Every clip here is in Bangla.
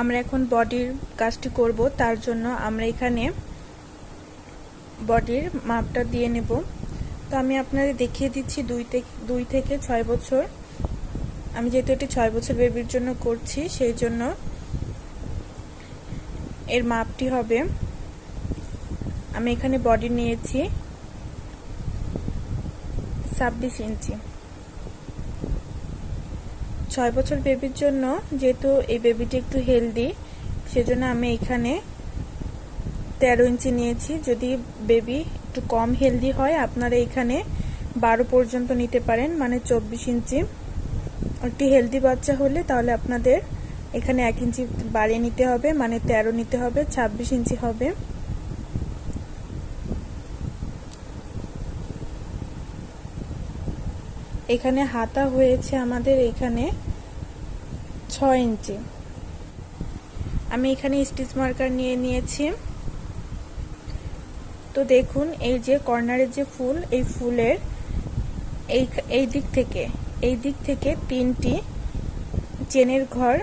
আমরা এখন বডির কাজটি করব, তার জন্য আমরা এখানে বডির মাপটা দিয়ে নেব। তো আমি আপনাদের দেখিয়ে দিচ্ছি দুই থেকে দুই থেকে ছয় বছর। আমি যেহেতু এটি ছয় বছর বেবির জন্য করছি, সেই জন্য এর মাপটি হবে। আমি এখানে বডি নিয়েছি ছাব্বিশ ইঞ্চি। ছয় বছর বেবির জন্য, যেহেতু এই বেবিটি একটু হেলদি সেজন্য আমি এখানে তেরো ইঞ্চি নিয়েছি। যদি বেবি একটু কম হেলদি হয়, আপনারা এখানে বারো পর্যন্ত নিতে পারেন মানে চব্বিশ ইঞ্চি। একটি হেলদি বাচ্চা হলে তাহলে আপনাদের এখানে এক ইঞ্চি বাড়িয়ে নিতে হবে মানে তেরো নিতে হবে, ছাব্বিশ ইঞ্চি হবে। এখানে হাতা হয়েছে আমাদের এখানে ছয় ইঞ্চি। আমি এখানে স্টিচ মার্কার নিয়ে নিয়েছি। তো দেখুন, এই যে কর্নারের যে ফুল, এই ফুলের এই এই দিক থেকে, এই দিক থেকে তিনটি চেনের ঘর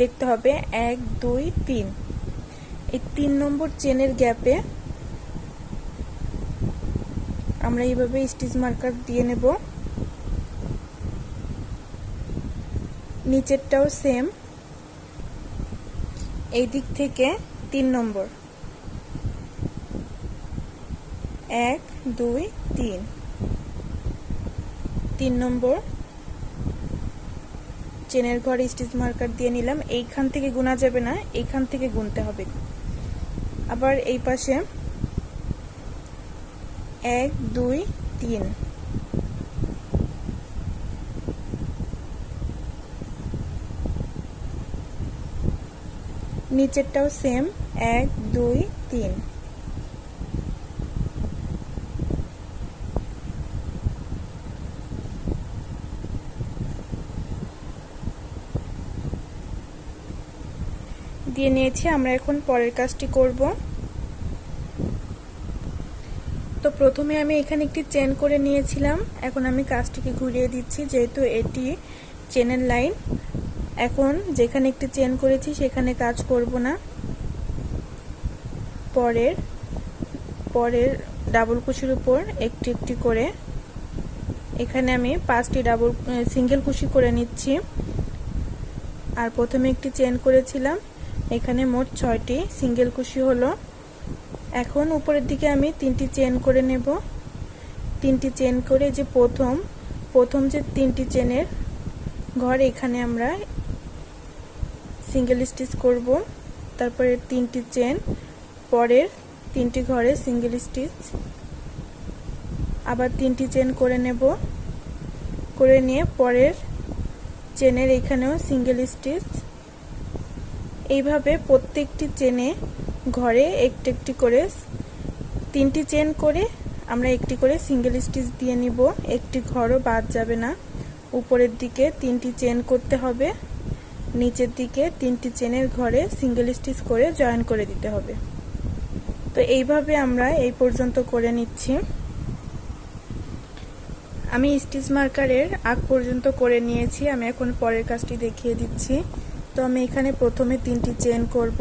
দেখতে হবে। এক, দুই, তিন। এই তিন নম্বর চেনের গ্যাপে আমরা এইভাবে স্টিচ মার্কার দিয়ে নেব। নিচেরটাও সেম এই দিক থেকে তিন নম্বর। এক, দুই, তিন। তিন নম্বর। চেনের ঘরে স্টিচ মার্কার দিয়ে নিলাম। এইখান থেকে গুনা যাবে না, এইখান থেকে গুনতে হবে। আবার এই পাশে এক, দুই, তিন। নিচেরটাও সেম এক, দুই, তিন। দিয়ে নিয়েছি, আমরা এখন পরের কাজটি করব। তো প্রথমে আমি এখানে একটি চেন করে নিয়েছিলাম। এখন আমি কাজটিকে ঘুরিয়ে দিচ্ছি, যেহেতু এটি চেনের লাইন এখন যেখানে একটি চেন করেছি, সেখানে কাজ করব না। পরের পরের ডাবল কুশির উপর একটি একটি করে। এখানে আমি পাঁচটি ডাবল সিঙ্গেল কুশি করে নিচ্ছি। আর প্রথমে একটি চেন করেছিলাম। এখানে মোট ছয়টি সিঙ্গেল কুশি হলো। এখন উপরের দিকে আমি তিনটি চেন করে নেব। তিনটি চেন করে যে প্রথম প্রথম যে তিনটি চেনের ঘর, এখানে আমরা সিঙ্গেল স্টিচ করব। তারপরে তিনটি চেন পরের তিনটি ঘরে সিঙ্গেল স্টিচ আবার তিনটি চেন করে নেব। করে নিয়ে পরের চেনের এখানেও সিঙ্গেল স্টিচ এইভাবে প্রত্যেকটি চেনে ঘরে একটি একটি করে তিনটি চেন করে আমরা একটি করে সিঙ্গেল স্টিচ দিয়ে নিব। একটি ঘরও বাদ যাবে না। উপরের দিকে তিনটি চেন করতে হবে। নিচের দিকে তিনটি চেনের ঘরে সিঙ্গেল স্টিচ করে জয়েন করে দিতে হবে। তো এইভাবে আমরা এই পর্যন্ত করে নিচ্ছি। আমি স্টিচ মার্কারের আগ পর্যন্ত করে নিয়েছি, আমি এখন পরের কাজটি দেখিয়ে দিচ্ছি। তো আমি এখানে প্রথমে তিনটি চেন করব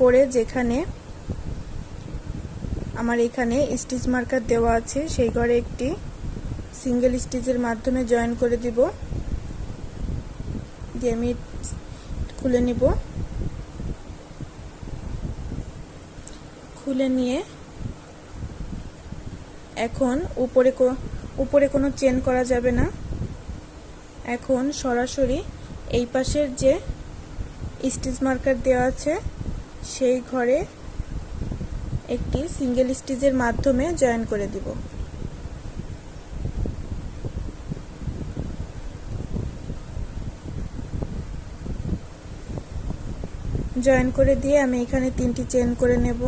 করে যেখানে আমার এখানে স্টিচ মার্কার দেওয়া আছে, সেই ঘরে একটি সিঙ্গেল স্টিচের মাধ্যমে জয়েন করে দিব। দিয়ে আমি খুলে নিব। খুলে নিয়ে এখন উপরে উপরে কোনো চেন করা যাবে না। এখন সরাসরি এই পাশের যে স্টিচ মার্কার দেওয়া আছে, সেই ঘরে একটি সিঙ্গেল স্টিচের মাধ্যমে জয়েন করে দিব। জয়েন করে দিয়ে আমি এখানে তিনটি চেন করে নেব।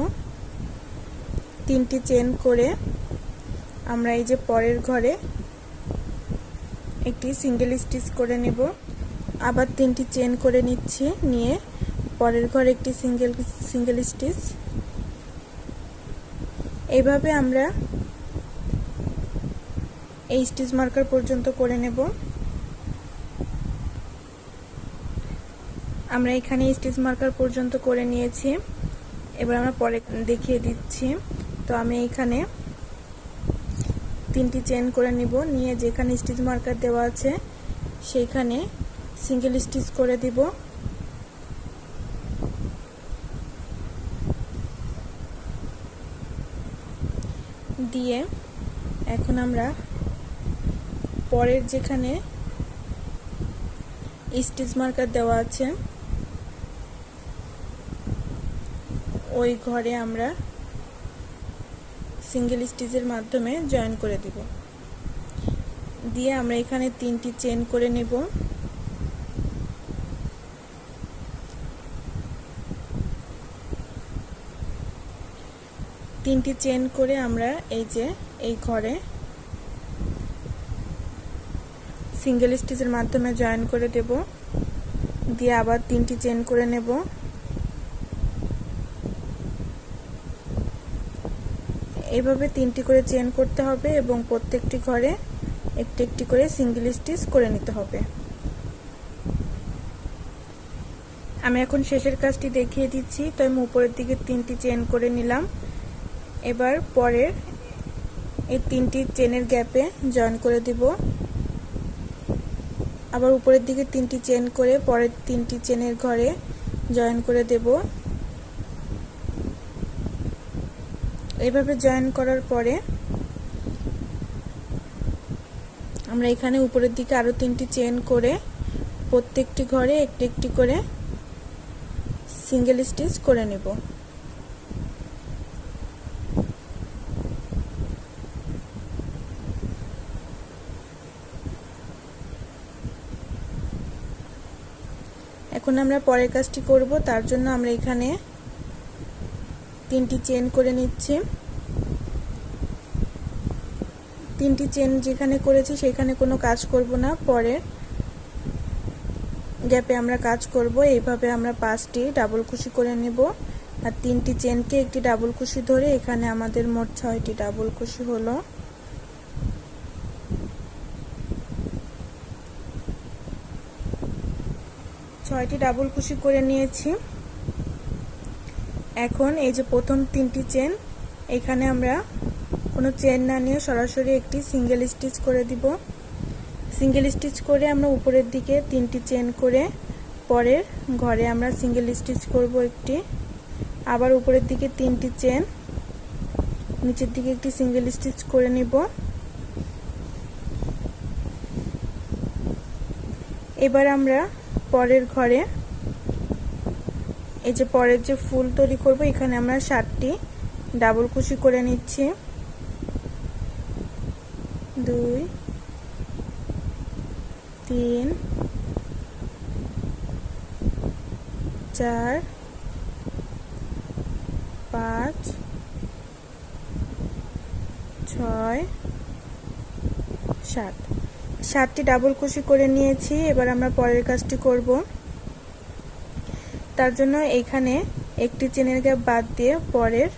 তিনটি চেন করে আমরা এই যে পরের ঘরে একটি সিঙ্গেল স্টিচ করে নেব। আবার তিনটি চেন করে নিচ্ছি, নিয়ে পরের ঘরে একটি সিঙ্গেল সিঙ্গেল স্টিচ এইভাবে আমরা এই স্টিচ মার্কার পর্যন্ত করে নেব। আমরা এখানে স্টিচ মার্কার পর্যন্ত করে নিয়েছি। এবার আমরা পরে দেখিয়ে দিচ্ছি। তো আমি এখানে তিনটি চেন করে নিব। নিয়ে যেখানে স্টিচ মার্কার দেওয়া আছে, সেইখানে সিঙ্গেল স্টিচ করে দিব। দিয়ে এখন আমরা পরের যেখানে স্টিচ মার্কার দেওয়া আছে ওই ঘরে আমরা সিঙ্গেল স্টিচের মাধ্যমে জয়েন করে দিব। দিয়ে আমরা এখানে তিনটি চেন করে নেব। তিনটি চেন করে আমরা এই যে এই ঘরে সিঙ্গেল স্টিচের মাধ্যমে জয়েন করে দেব। দিয়ে আবার তিনটি চেন করে নেব। এইভাবে তিনটি করে চেন করতে হবে এবং প্রত্যেকটি ঘরে একটি একটি করে সিঙ্গেল স্টিচ করে নিতে হবে। আমি এখন শেষের কাজটি দেখিয়ে দিচ্ছি, তো আমি উপরের দিকে তিনটি চেন করে নিলাম। এবার পরের এই তিনটি চেনের গ্যাপে জয়েন করে দিব। আবার উপরের দিকে তিনটি চেন করে পরের তিনটি চেনের ঘরে জয়েন করে দেব। এইভাবে জয়েন করার পরে আমরা এখানে উপরের দিকে আরও তিনটি চেন করে প্রত্যেকটি ঘরে একটি একটি করে সিঙ্গেল স্টিচ করে নেব। এখন আমরা পরের কাজটি করব, তার জন্য আমরা এখানে তিনটি চেন করে নিচ্ছি। তিনটি চেন যেখানে করেছি সেখানে কোনো কাজ করব না। পরের গ্যাপে আমরা কাজ করব। এইভাবে আমরা পাঁচটি ডাবল কুশি করে নেব। আর তিনটি চেনকে একটি ডাবল কুশি ধরে এখানে আমাদের মোট ছয়টি ডাবল কুশি হলো। ছয়টি ডাবল কুশি করে নিয়েছি। এখন এই যে প্রথম তিনটি চেন এখানে আমরা কোনো চেন না নিয়ে সরাসরি একটি সিঙ্গেল স্টিচ করে দিব। সিঙ্গেল স্টিচ করে আমরা উপরের দিকে তিনটি চেন করে পরের ঘরে আমরা সিঙ্গেল স্টিচ করব একটি। আবার উপরের দিকে তিনটি চেন নিচের দিকে একটি সিঙ্গেল স্টিচ করে নিব। এবার আমরা পরের ঘরে এই যে পরের যে ফুল তৈরি করব, এখানে আমরা সাতটি ডাবল কুশি করে নিচ্ছি। দুই, তিন, চার, পাঁচ, ছয়, সাত। সাতটি ডাবল কুশি করে নিয়েছি, এবার আমরা পরের কাজটি করব। তার জন্য এইখানে একটি চেনের গ্যাপ বাদ দিয়ে পরের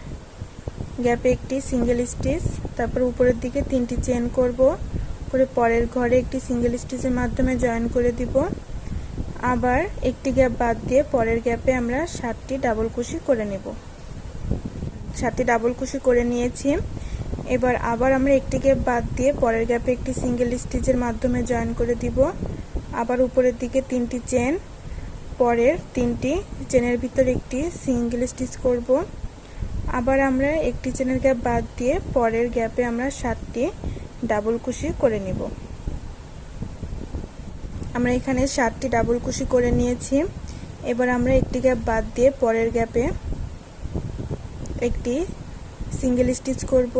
গ্যাপে একটি সিঙ্গেল স্টিচ, তারপর উপরের দিকে তিনটি চেন করব, করে পরের ঘরে একটি সিঙ্গেল স্টিচের মাধ্যমে জয়েন করে দিব। আবার একটি গ্যাপ বাদ দিয়ে পরের গ্যাপে আমরা সাতটি ডাবল কুশি করে নেব। সাতটি ডাবল কুশি করে নিয়েছি। এবার আবার আমরা একটি গ্যাপ বাদ দিয়ে পরের গ্যাপে একটি সিঙ্গেল স্টিচের মাধ্যমে জয়েন করে দিব। আবার উপরের দিকে তিনটি চেন, পরের তিনটি চেনের ভিতর একটি সিঙ্গেল স্টিচ করব। আবার আমরা একটি চেনের গ্যাপ বাদ দিয়ে পরের গ্যাপে আমরা সাতটি ডাবল কুশি করে নিব। আমরা এখানে সাতটি ডাবল কুশি করে নিয়েছি। এবার আমরা একটি গ্যাপ বাদ দিয়ে পরের গ্যাপে একটি সিঙ্গেল স্টিচ করব।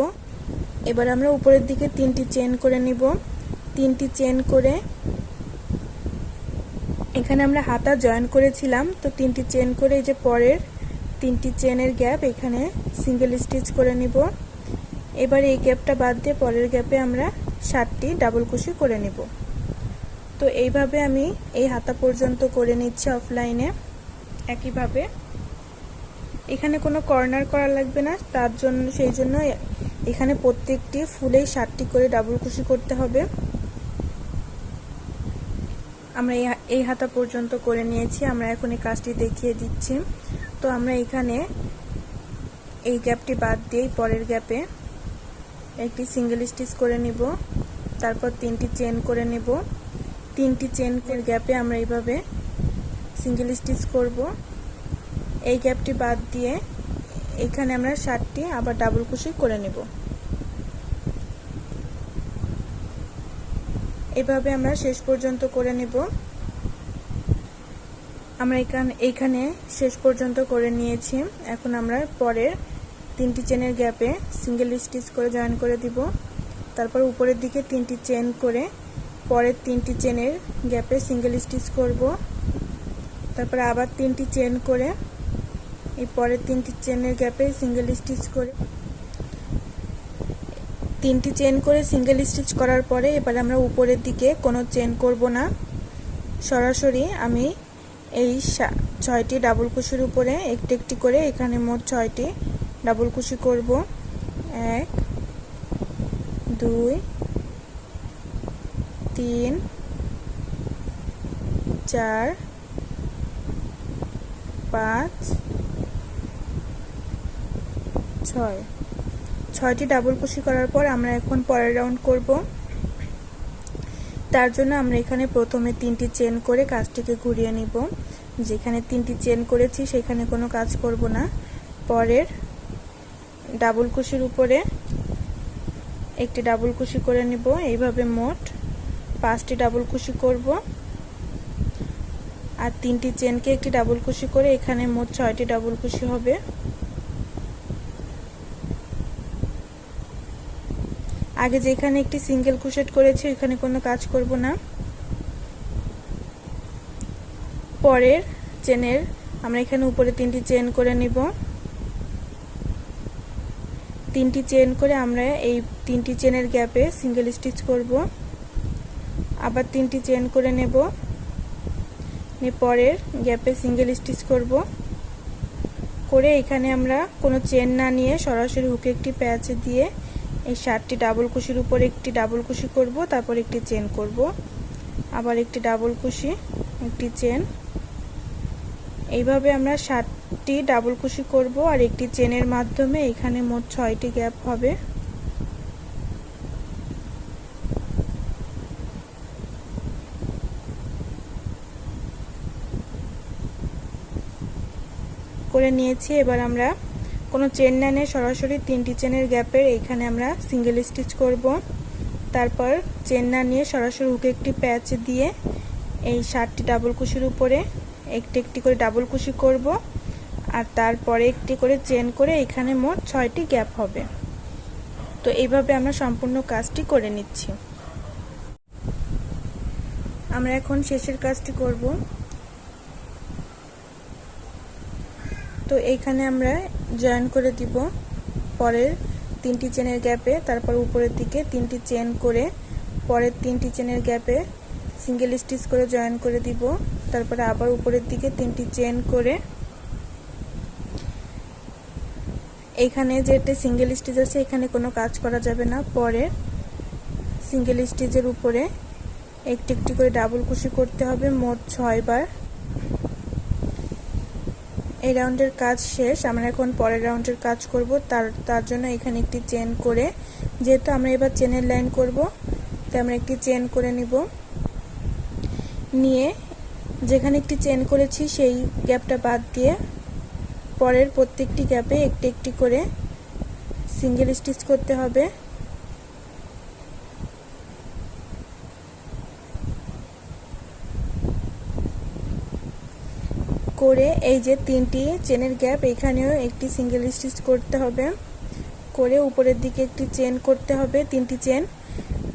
এবার আমরা উপরের দিকে তিনটি চেন করে নিব। তিনটি চেন করে এখানে আমরা হাতা জয়েন করেছিলাম, তো তিনটি চেন করে এই যে পরের তিনটি চেনের গ্যাপ এখানে সিঙ্গেল স্টিচ করে নিব। এবার এই গ্যাপটা বাদ দিয়ে পরের গ্যাপে আমরা সাতটি ডাবল কুশি করে নিব। তো এইভাবে আমি এই হাতা পর্যন্ত করে নিচ্ছি অফলাইনে একইভাবে। এখানে কোনো কর্নার করা লাগবে না, তার জন্য, সেই জন্য এখানে প্রত্যেকটি ফুলেই সাতটি করে ডাবল কুশি করতে হবে। আমরা এই হাতা পর্যন্ত করে নিয়েছি, আমরা এখন এই কাজটি দেখিয়ে দিচ্ছি। তো আমরা এখানে এই গ্যাপটি বাদ দিয়ে পরের গ্যাপে একটি সিঙ্গেল স্টিচ করে নিব, তারপর তিনটি চেন করে নেব। তিনটি চেন গ্যাপে আমরা এইভাবে সিঙ্গেল স্টিচ করব। এই গ্যাপটি বাদ দিয়ে এখানে আমরা ষাটটি আবার ডাবল কুশি করে নেব। এভাবে আমরা শেষ পর্যন্ত করে নেব। আমরা এখানে এইখানে শেষ পর্যন্ত করে নিয়েছি। এখন আমরা পরের তিনটি চেনের গ্যাপে সিঙ্গেল স্টিচ করে জয়েন করে দিব। তারপর উপরের দিকে তিনটি চেন করে পরের তিনটি চেনের গ্যাপে সিঙ্গেল স্টিচ করব। তারপর আবার তিনটি চেন করে এই পরের তিনটি চেনের গ্যাপে সিঙ্গেল স্টিচ করে তিনটি চেন করে সিঙ্গেল স্টিচ করার পরে এবার আমরা উপরের দিকে কোনো চেন করব না। সরাসরি আমি এই ছয়টি ডাবল কুশির উপরে একটি একটি করে এখানে মোট ছয়টি ডাবল কুশি করব। এক, দুই, তিন, চার, পাঁচ, ছয়। ছয়টি ডাবল কুশি করার পর আমরা এখন পরের রাউন্ড করব। তার জন্য আমরা এখানে প্রথমে তিনটি চেন করে কাজটিকে ঘুরিয়ে নিব। যেখানে তিনটি চেন করেছি, সেখানে কোনো কাজ করব না। পরের ডাবল কুশির উপরে একটি ডাবল কুশি করে নিব। এইভাবে মোট পাঁচটি ডাবল কুশি করব। আর তিনটি চেনকে একটি ডাবল কুশি করে এখানে মোট ছয়টি ডাবল কুশি হবে। আগে যেখানে একটি সিঙ্গেল কুশেট করেছি, এখানে কোনো কাজ করব না। পরের চেনের আমরা এখানে উপরে তিনটি চেন করে নিব। তিনটি চেন করে আমরা এই তিনটি চেনের গ্যাপে সিঙ্গেল স্টিচ করব। আবার তিনটি চেন করে নেব। পরের গ্যাপে সিঙ্গেল স্টিচ করব। করে এখানে আমরা কোনো চেন না নিয়ে সরাসরি হুকে একটি প্যাচ দিয়ে এই ষাটটি ডাবল কুশির উপর একটি ডাবল কুশি করব, তারপর একটি চেন করব। আবার একটি ডাবল কুশি, একটি চেন। এইভাবে আমরা ষাটটি ডাবল কুশি করব আর একটি চেনের মাধ্যমে এখানে মোট ছয়টি গ্যাপ হবে। করে নিয়েছি, এবার আমরা কোনো চেন না নিয়ে সরাসরি তিনটি চেনের গ্যাপের এইখানে আমরা সিঙ্গেল স্টিচ করব। তারপর চেন না নিয়ে সরাসরি হুকে একটি প্যাচ দিয়ে এই ষাটটি ডাবল কুশির উপরে একটি একটি করে ডাবল কুশি করব। আর তারপরে একটি করে চেন করে এখানে মোট ছয়টি গ্যাপ হবে। তো এইভাবে আমরা সম্পূর্ণ কাজটি করে নিচ্ছি। আমরা এখন শেষের কাজটি করব। তো এইখানে আমরা জয়েন করে দিব। পরের তিনটি চেনের গ্যাপে, তারপর উপরের দিকে তিনটি চেন করে পরের তিনটি চেনের গ্যাপে সিঙ্গেল স্টিচ করে জয়েন করে দিব। তারপরে আবার উপরের দিকে তিনটি চেন করে এখানে যেটা সিঙ্গেল স্টিচ আছে, এখানে কোনো কাজ করা যাবে না। পরে সিঙ্গেল স্টিচের উপরে একটি একটি করে ডাবল কুশি করতে হবে। মোট ছয় বার এই রাউন্ডের কাজ শেষ, আমরা এখন পরের রাউন্ডের কাজ করব। তার তার জন্য এখানে একটি চেন করে, যেহেতু আমরা এবার চেনের লাইন করব, তাই আমরা একটি চেন করে নিব। নিয়ে যেখানে একটি চেন করেছি, সেই গ্যাপটা বাদ দিয়ে পরের প্রত্যেকটি গ্যাপে একটি একটি করে সিঙ্গেল স্টিচ করতে হবে। করে এই যে তিনটি চেনের গ্যাপ এখানেও একটি সিঙ্গেল স্টিচ করতে হবে। করে উপরের দিকে একটি চেন করতে হবে, তিনটি চেন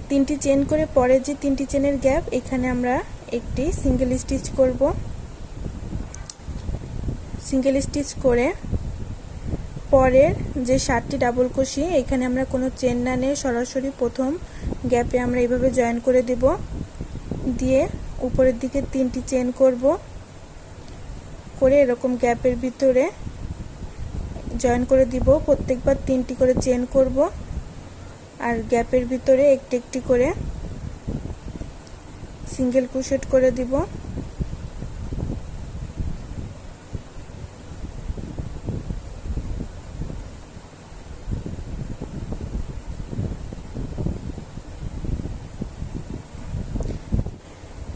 তিনটি চেন করে পরে যে তিনটি চেনের গ্যাপ এখানে আমরা একটি সিঙ্গেল স্টিচ করব। সিঙ্গেল স্টিচ করে পরের যে সাতটি ডাবল কুশি এখানে আমরা কোনো চেন না নিয়ে সরাসরি প্রথম গ্যাপে আমরা এইভাবে জয়েন করে দেব। দিয়ে উপরের দিকে তিনটি চেন করব। করে এরকম গ্যাপের ভিতরে জয়েন করে দিব। প্রত্যেকবার তিনটি করে চেন করব। আর গ্যাপের ভিতরে একটি একটি করে সিঙ্গেল ক্রোশেট করে দিব।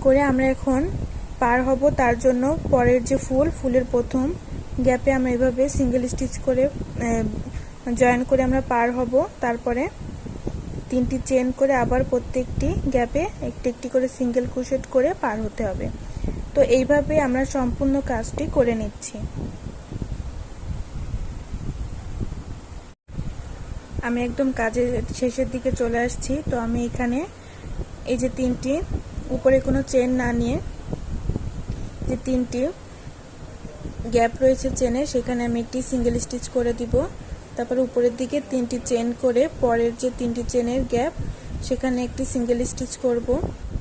করে আমরা এখন পার হব তার জন্য পরের যে ফুল, ফুলের প্রথম গ্যাপে আমরা এভাবে সিঙ্গেল স্টিচ করে জয়েন করে আমরা পার হব। তারপরে তিনটি চেন করে আবার প্রত্যেকটি গ্যাপে একটি একটি করে সিঙ্গেল ক্রোশেট করে পার হতে হবে। তো এইভাবে আমরা সম্পূর্ণ কাজটি করে নিচ্ছি। আমি একদম কাজের শেষের দিকে চলে আসছি। তো আমি এখানে এই যে তিনটি, উপরে কোনো চেন না নিয়ে যে তিনটি গ্যাপ রয়েছে চেনে, সেখানে আমি একটি সিঙ্গেল স্টিচ করে দিব। তারপর উপরের দিকে তিনটি চেন করে পরের যে তিনটি চেনের গ্যাপ সেখানে একটি সিঙ্গেল স্টিচ করব।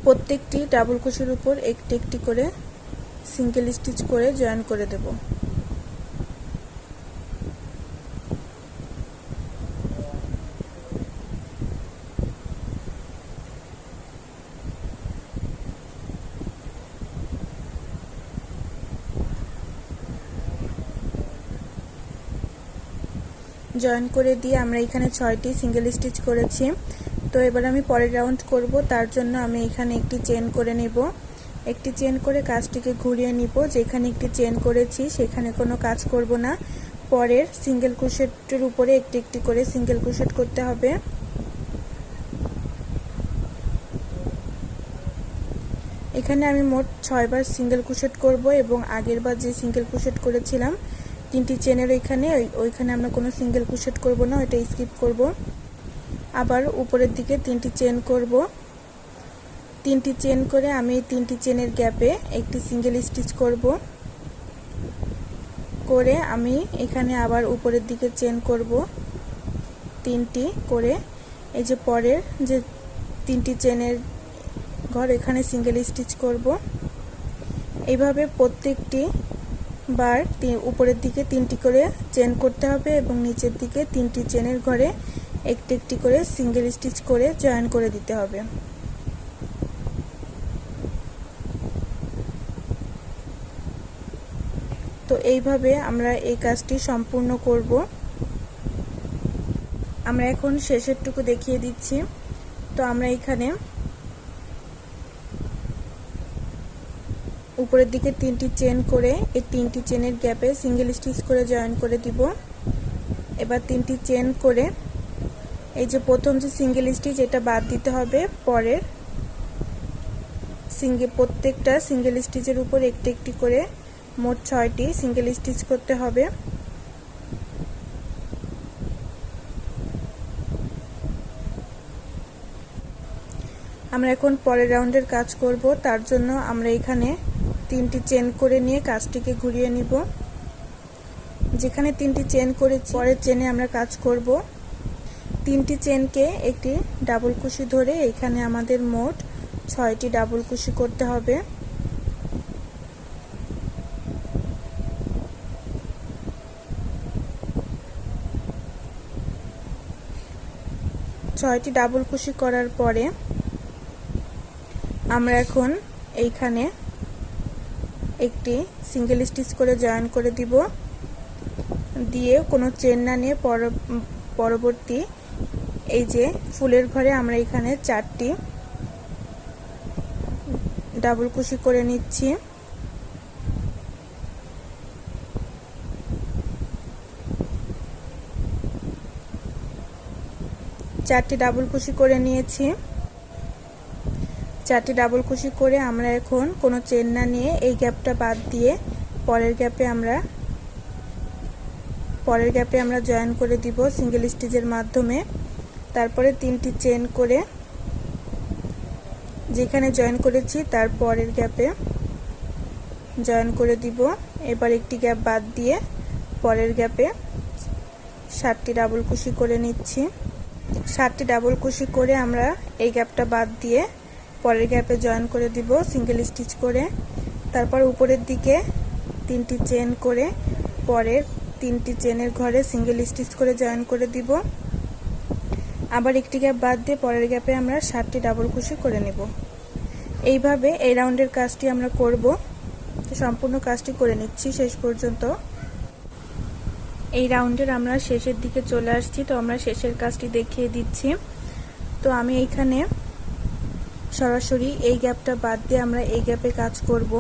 প্রত্যেকটি ডাবল কুচির উপর একটি একটি করে সিঙ্গেল স্টিচ করে জয়েন করে দেবো। জয়েন করে দিয়ে আমরা এখানে ছয়টি সিঙ্গেল স্টিচ করেছি। তো এবার আমি পরের রাউন্ড করব, তার জন্য আমি এখানে একটি চেন করে নেব। একটি চেন করে কাজটিকে ঘুরিয়ে নিব, যেখানে একটি চেন করেছি, সেখানে কোনো কাজ করব না। পরের সিঙ্গেল ক্রোশেটের উপরে একটি একটি করে সিঙ্গেল ক্রোশেট করতে হবে। এখানে আমি মোট ছয়বার সিঙ্গেল ক্রোশেট করব এবং আগের বার যে সিঙ্গেল ক্রোশেট করেছিলাম তিনটি চেনের ওইখানে ওইখানে আমরা কোনো সিঙ্গেল ক্রোশেট করব না, ওইটা স্কিপ করব। আবার উপরের দিকে তিনটি চেন করব। তিনটি চেন করে আমি তিনটি চেনের গ্যাপে একটি সিঙ্গেল স্টিচ করব। করে আমি এখানে আবার উপরের দিকে চেন করব। তিনটি করে এই যে পরের যে তিনটি চেনের ঘর, এখানে সিঙ্গেল স্টিচ করব। এইভাবে প্রত্যেকটি বার উপরের দিকে তিনটি করে চেন করতে হবে এবং নিচের দিকে তিনটি চেনের ঘরে একটি একটি করে সিঙ্গেল স্টিচ করে জয়েন করে দিতে হবে। তো এইভাবে আমরা এই কাজটি সম্পূর্ণ করব। আমরা এখন শেষেরটুকু দেখিয়ে দিচ্ছি। তো আমরা এখানে উপরের দিকে তিনটি চেন করে এই তিনটি চেনের গ্যাপে সিঙ্গেল স্টিচ করে জয়েন করে দিব। এবার তিনটি চেন করে এই যে প্রথম যে সিঙ্গেল স্টিচ, এটা বাদ দিতে হবে। পরের সিঙ্গেল প্রত্যেকটা সিঙ্গেল স্টিচের উপর একটি একটি করে মোট ছয়টি সিঙ্গেল স্টিচ করতে হবে। আমরা এখন পরের রাউন্ডের কাজ করব। তার জন্য আমরা এখানে তিনটি চেন করে নিয়ে কাজটিকে ঘুরিয়ে নিব। যেখানে তিনটি চেন করে পরের চেনে আমরা কাজ করব। তিনটি চেনকে একটি ডাবল কুশি ধরে এখানে আমাদের মোট ছয়টি ডাবল কুশি করতে হবে। ছয়টি ডাবল কুশি করার পরে আমরা এখন এইখানে একটি সিঙ্গেল স্টিচ করে জয়েন করে দিব। দিয়ে কোনো চেন না নিয়ে পরবর্তী এই যে ফুলের ঘরে আমরা এখানে চারটি ডাবল কুশি করে নিচ্ছি। চারটি ডাবল কুশি করে নিয়েছি। চারটি ডাবল কুশি করে আমরা এখন কোনো চেন না নিয়ে এই গ্যাপটা বাদ দিয়ে পরের গ্যাপে আমরা, পরের গ্যাপে আমরা জয়েন করে দিব সিঙ্গেল স্টিচের মাধ্যমে। তারপরে তিনটি চেন করে যেখানে জয়েন করেছি তার পরের গ্যাপে জয়েন করে দিব। এবার একটি গ্যাপ বাদ দিয়ে পরের গ্যাপে ষাটটি ডাবল কুশি করে নিচ্ছি। ষাটটি ডাবল কুশি করে আমরা এই গ্যাপটা বাদ দিয়ে পরের গ্যাপে জয়েন করে দিব সিঙ্গেল স্টিচ করে। তারপর উপরের দিকে তিনটি চেন করে, পরের তিনটি চেনের ঘরে সিঙ্গেল স্টিচ করে জয়েন করে দিব। আবার একটি গ্যাপ বাদ দিয়ে পরের গ্যাপে আমরা ষাটটি ডাবল কুশি করে নেব। এইভাবে এই রাউন্ডের কাজটি আমরা করব। তো সম্পূর্ণ কাজটি করে নিচ্ছি শেষ পর্যন্ত। এই রাউন্ডের আমরা শেষের দিকে চলে আসছি, তো আমরা শেষের কাজটি দেখিয়ে দিচ্ছি। তো আমি এইখানে সরাসরি এই গ্যাপটা বাদ দিয়ে আমরা এই গ্যাপে কাজ করব।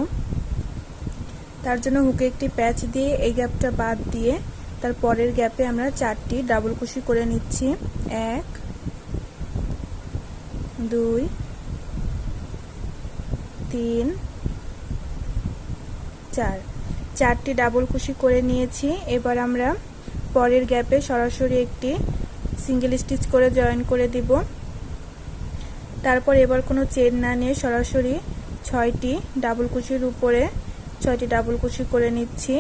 তার জন্য হুকে একটি প্যাচ দিয়ে এই গ্যাপটা বাদ দিয়ে তার পরের গ্যাপে আমরা চারটি ডাবল কুশি করে নিচ্ছি। এক, দুই, তিন, চার। চারটি ডাবল কুশি করে নিয়েছি। এবার আমরা পরের গ্যাপে সরাসরি একটি সিঙ্গেল স্টিচ করে জয়েন করে দিব। তারপর এবার কোনো চেন না নিয়ে সরাসরি ছয়টি ডাবল কুচির উপরে ছয়টি ডাবল কুচি করে নিচ্ছি।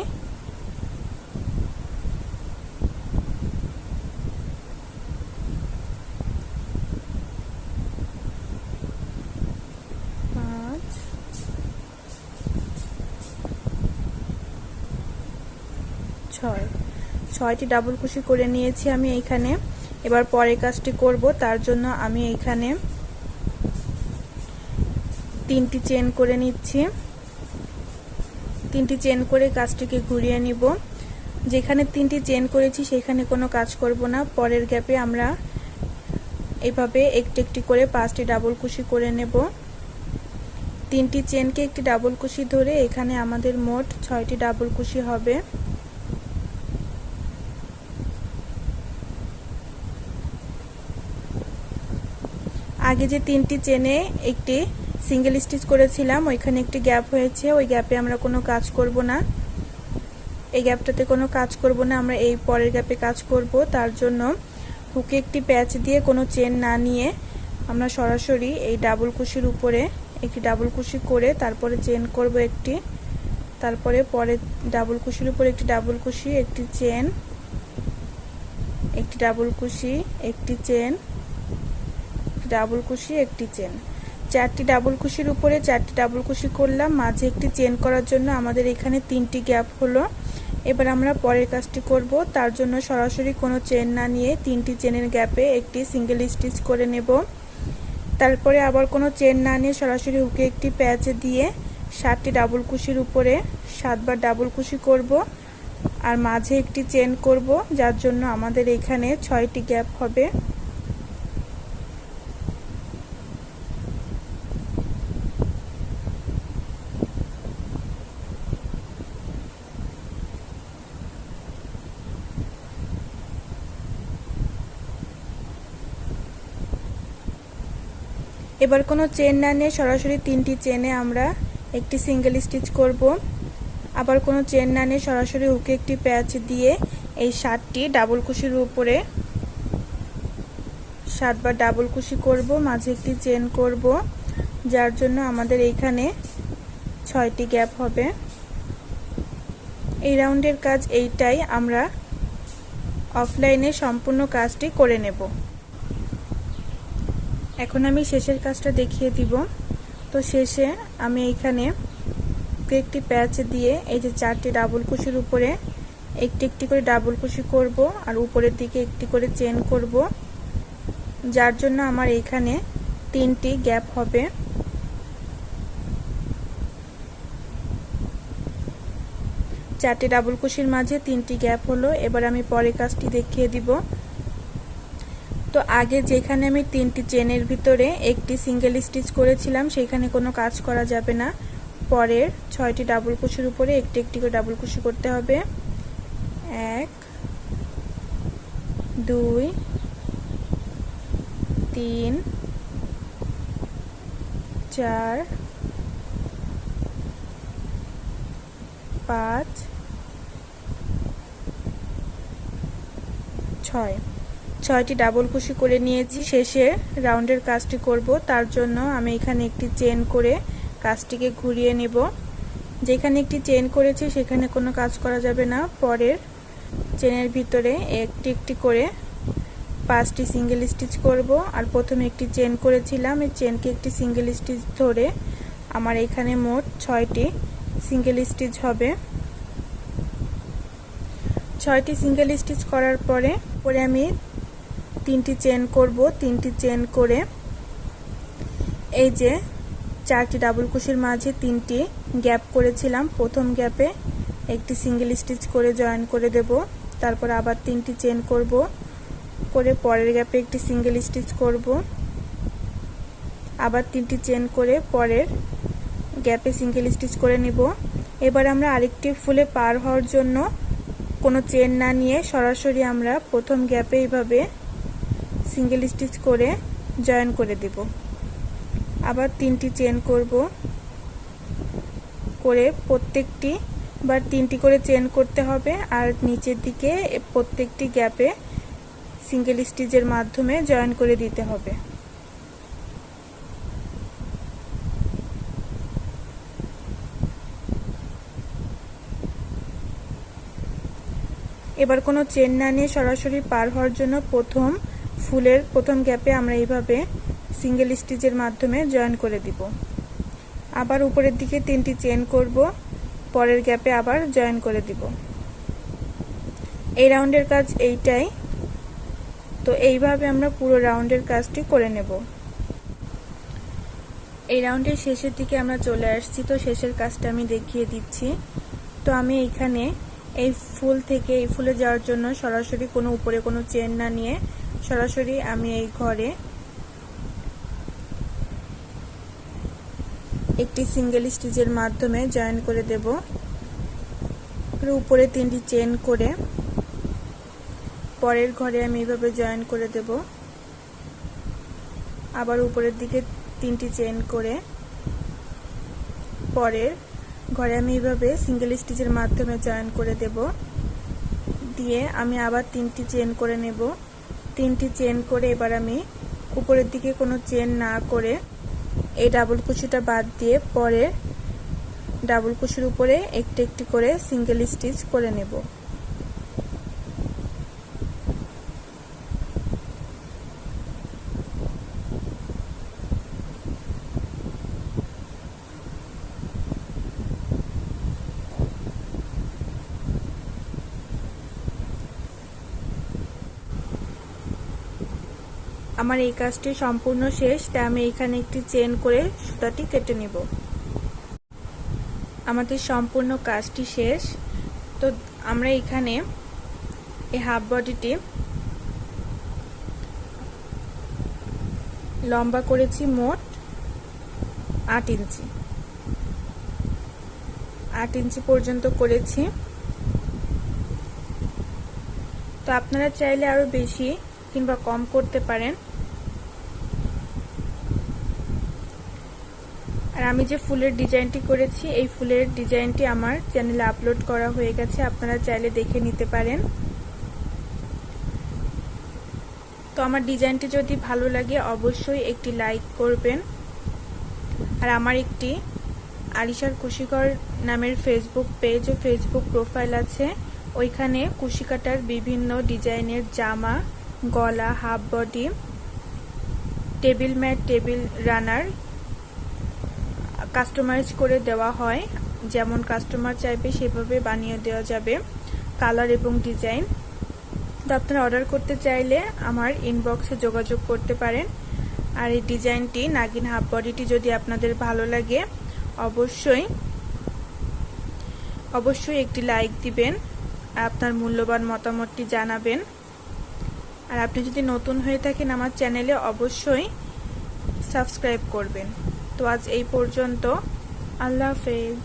ছয়টি ডাবল কুচি করে নিয়েছি আমি এইখানে এবার পরের কাজটি করব, তার জন্য আমি এইখানে তিনটি চেন করে নিচ্ছি। তিনটি চেন করে কাজটিকে ঘুরিয়ে নিব। যেখানে তিনটি চেন করেছি, সেখানে কোনো কাজ করব না। পরের গ্যাপে আমরা এইভাবে একটি একটি করে পাঁচটি ডাবল কুশি করে নেব। তিনটি চেনকে একটি ডাবল কুশি ধরে এখানে আমাদের মোট ছয়টি ডাবল কুশি হবে। আগে যে তিনটি চেনে একটি সিঙ্গেল স্টিচ করেছিলাম, ওইখানে একটি গ্যাপ হয়েছে, ওই গ্যাপে আমরা কোনো কাজ করব না। এই গ্যাপটাতে কোনো কাজ করব না, আমরা এই পরের গ্যাপে কাজ করব। তার জন্য হুকে একটি প্যাচ দিয়ে কোনো চেন না নিয়ে আমরা সরাসরি এই ডাবল কুশির উপরে একটি ডাবল কুশি করে তারপরে চেন করব একটি। তারপরে পরে ডাবল কুশির উপরে একটি ডাবল কুশি, একটি চেন একটি ডাবল কুশি, একটি চেন ডাবল কুশি, একটি চেন চারটি ডাবল কুশির উপরে চারটি ডাবল কুশি করলাম। মাঝে একটি চেন করার জন্য আমাদের এখানে তিনটি গ্যাপ হলো। এবার আমরা পরের কাজটি করব। তার জন্য সরাসরি কোনো চেন না নিয়ে তিনটি চেনের গ্যাপে একটি সিঙ্গেল স্টিচ করে নেব। তারপরে আবার কোনো চেন না নিয়ে সরাসরি হুকে একটি প্যাচ দিয়ে সাতটি ডাবল কুশির উপরে সাতবার ডাবল কুশি করব আর মাঝে একটি চেন করব, যার জন্য আমাদের এখানে ছয়টি গ্যাপ হবে। এবার কোনো চেন না নিয়ে সরাসরি তিনটি চেনে আমরা একটি সিঙ্গেল স্টিচ করব। আবার কোনো চেন না নিয়ে সরাসরি হুকে একটি প্যাচ দিয়ে এই সাতটি ডাবল কুশির উপরে সাতবার ডাবল কুশি করব, মাঝে একটি চেন করব, যার জন্য আমাদের এইখানে ছয়টি গ্যাপ হবে। এই রাউন্ডের কাজ এইটাই, আমরা অফলাইনে সম্পূর্ণ কাজটি করে নেব। এখন আমি শেষের কাজটা দেখিয়ে দিব। তো শেষে আমি এইখানে একটি প্যাচ দিয়ে এই যে চারটি ডাবল কুশির উপরে একটি একটি করে ডাবল কুশি করব আর উপরের দিকে একটি করে চেন করব, যার জন্য আমার এইখানে তিনটি গ্যাপ হবে। চারটি ডাবল কুশির মাঝে তিনটি গ্যাপ হলো, এবার আমি পরে কাজটি দেখিয়ে দিব। তো আগে যেখানে আমি তিনটি চেনের ভিতরে একটি সিঙ্গেল স্টিচ করেছিলাম, সেখানে কোনো কাজ করা যাবে না। পরের ছয়টি ডাবল কুশির উপরে একটি একটি করে ডাবল কুশি করতে হবে। এক, দুই, তিন, চার, পাঁচ, ছয়। ছয়টি ডাবল কুশি করে নিয়েছি। শেষে রাউন্ডের কাজটি করব। তার জন্য আমি এখানে একটি চেন করে কাজটিকে ঘুরিয়ে নেব। যেখানে একটি চেন করেছি, সেখানে কোনো কাজ করা যাবে না। পরের চেনের ভিতরে একটি একটি করে পাঁচটি সিঙ্গেল স্টিচ করব। আর প্রথমে একটি চেন করেছিলাম। এই চেনকে একটি সিঙ্গেল স্টিচ ধরে আমার এখানে মোট ছয়টি সিঙ্গেল স্টিচ হবে। ছয়টি সিঙ্গেল স্টিচ করার পরে পরে আমি তিনটি চেন করব, তিনটি চেন করে এই যে চারটি ডাবল কুশির মাঝে তিনটি গ্যাপ করেছিলাম। প্রথম গ্যাপে একটি সিঙ্গেল স্টিচ করে জয়েন করে দেব, তারপর আবার তিনটি চেন করব, করে পরের গ্যাপে একটি সিঙ্গেল স্টিচ করব, আবার তিনটি চেন করে পরের গ্যাপে সিঙ্গেল স্টিচ করে নিব। এবার আমরা আরেকটি ফুলে পার হওয়ার জন্য কোনো চেন না নিয়ে সরাসরি আমরা প্রথম গ্যাপে এইভাবে সিঙ্গেল স্টিচ করে জয়েন করে দেব। আবার তিনটি চেন করব। করে প্রত্যেকটি, বা তিনটি করে চেন করতে হবে। আর নিচের দিকে প্রত্যেকটি গ্যাপে সিঙ্গেল স্টিচের মাধ্যমে জয়েন করে দিতে হবে। এবার কোনো চেন না নিয়ে সরাসরি পার হওয়ার জন্য প্রথম ফুলের প্রথম গ্যাপে আমরা এইভাবে সিঙ্গেল স্টিচের মাধ্যমে জয়েন করে দিব। আবার উপরের দিকে তিনটি চেন করব, পরের গ্যাপে আবার জয়েন করে দিব। এই রাউন্ডের কাজ এইটাই। তো এইভাবে আমরা পুরো রাউন্ডের কাজটি করে নেব। এই রাউন্ডের শেষের দিকে আমরা চলে আসছি, তো শেষের কাজটা আমি দেখিয়ে দিচ্ছি। তো আমি এইখানে এই ফুল থেকে এই ফুলে যাওয়ার জন্য সরাসরি কোনো উপরে কোনো চেন না নিয়ে সরাসরি আমি এই ঘরে একটি সিঙ্গেল স্টিচের মাধ্যমে জয়েন করে দেব। উপরে তিনটি চেন করে পরের ঘরে আমি এইভাবে জয়েন করে দেব। আবার উপরের দিকে তিনটি চেন করে পরের ঘরে আমি এইভাবে সিঙ্গেল স্টিচের মাধ্যমে জয়েন করে দেব। দিয়ে আমি আবার তিনটি চেন করে নেব। তিনটি চেন করে এবার আমি উপরের দিকে কোনো চেন না করে এই ডাবল কুচিটা বাদ দিয়ে পরে ডাবল কুচির উপরে একটি একটি করে সিঙ্গেল স্টিচ করে নেব। আমার এই কাজটি সম্পূর্ণ শেষ, তাই আমি এখানে একটি চেন করে সুতাটি কেটে নিব। আমাদের সম্পূর্ণ কাজটি শেষ। তো আমরা এখানে এই হাফ বডিটি লম্বা করেছি মোট আট ইঞ্চি। আট ইঞ্চি পর্যন্ত করেছি। তো আপনারা চাইলে আরও বেশি কিংবা কম করতে পারেন। আমি যে ফুলের ডিজাইনটি করেছি, এই ফুলের ডিজাইনটি আমার চ্যানেলে আপলোড করা হয়ে গেছে, আপনারা চাইলে দেখে নিতে পারেন। তো আমার ডিজাইনটি যদি ভালো লাগে, অবশ্যই একটি লাইক করবেন। আর আমার একটি আরিশার কুশিকর নামের ফেসবুক পেজ ও ফেসবুক প্রোফাইল আছে। ওইখানে কুশিকাটার বিভিন্ন ডিজাইনের জামা, গলা, half body, table mat, table runner customise করে দেওয়া হয়। যেমন কাস্টমার চাইবে সেভাবে বানিয়ে দেওয়া যাবে কালার এবং ডিজাইন তো আপনারা অর্ডার করতে চাইলে আমার ইনবক্সে যোগাযোগ করতে পারেন। আর এই ডিজাইনটি নাগিন হাফ বডিটি যদি আপনাদের ভালো লাগে, অবশ্যই অবশ্যই একটি লাইক দিবেন, আপনার মূল্যবান মতামতটি জানাবেন। আর আপনি যদি নতুন হয়ে থাকেন আমার চ্যানেলে অবশ্যই সাবস্ক্রাইব করবেন। তো আজ এই পর্যন্ত। আল্লাহ হাফেজ।